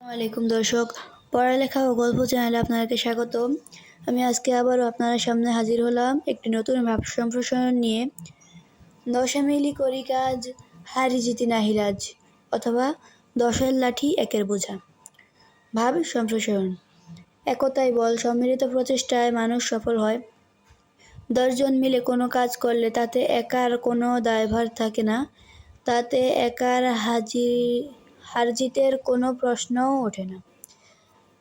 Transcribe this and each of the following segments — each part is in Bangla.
আলাইকুম দর্শক। পড়ালেখা ও গল্প চ্যানেলে আপনাদেরকে স্বাগত আমি আজকে আবারও আপনাদের সামনে হাজির হলাম একটি নতুন ভাব সম্প্রসারণ নিয়ে। দশা মিলি করি কাজ, হারি জিতি নাহিরাজ অথবা দশের লাঠি একের বোঝা। ভাব সম্প্রসারণ। একতাই বল সম্মিলিত প্রচেষ্টায় মানুষ সফল হয়। দশজন মিলে কোনো কাজ করলে তাতে একার কোনো দায়ভার থাকে না। তাতে একার হাজির হারজিতের কোনো প্রশ্নও ওঠে না।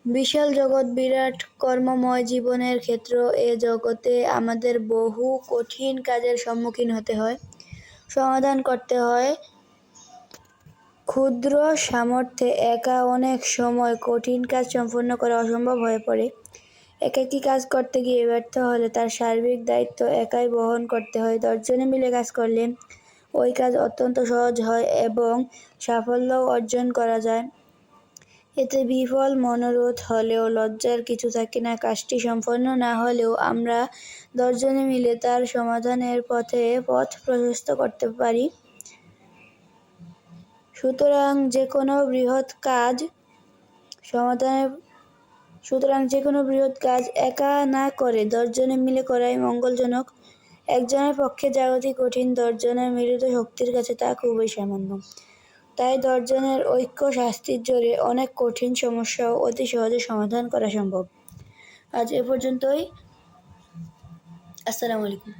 বিশাল জগৎ বিরাট কর্মময় জীবনের ক্ষেত্র এ জগতে আমাদের বহু কঠিন কাজের সম্মুখীন হতে হয়। সমাধান করতে হয়। ক্ষুদ্র সামর্থ্যে একা অনেক সময় কঠিন কাজ সম্পন্ন করা অসম্ভব হয়ে পড়ে। একাকী কাজ করতে গিয়ে ব্যর্থ হলে তার সার্বিক দায়িত্ব একাই বহন করতে হয়। দশজনে মিলে কাজ করলে ওই কাজ অত্যন্ত সহজ হয় এবং সাফল্যও অর্জন করা যায়। এতে বিফল মনোরোধ হলেও লজ্জার কিছু থাকে না। কাজটি সম্পন্ন না হলেও আমরা দশজনে মিলে তার সমাধানের পথে পথ প্রশস্ত করতে পারি। সুতরাং যে কোনো বৃহৎ কাজ সমাধানের, সুতরাং যে কোনো বৃহৎ কাজ একা না করে দশজনে মিলে করাই মঙ্গলজনক। একজনের পক্ষে জাগতিক কঠিন দশজনের মিলিত শক্তির কাছে তা খুবই সামান্য। তাই দশজনের ঐক্য শাস্তির জোরে অনেক কঠিন সমস্যাও অতি সহজে সমাধান করা সম্ভব। আজ এ পর্যন্তই। আসসালামু আলাইকুম।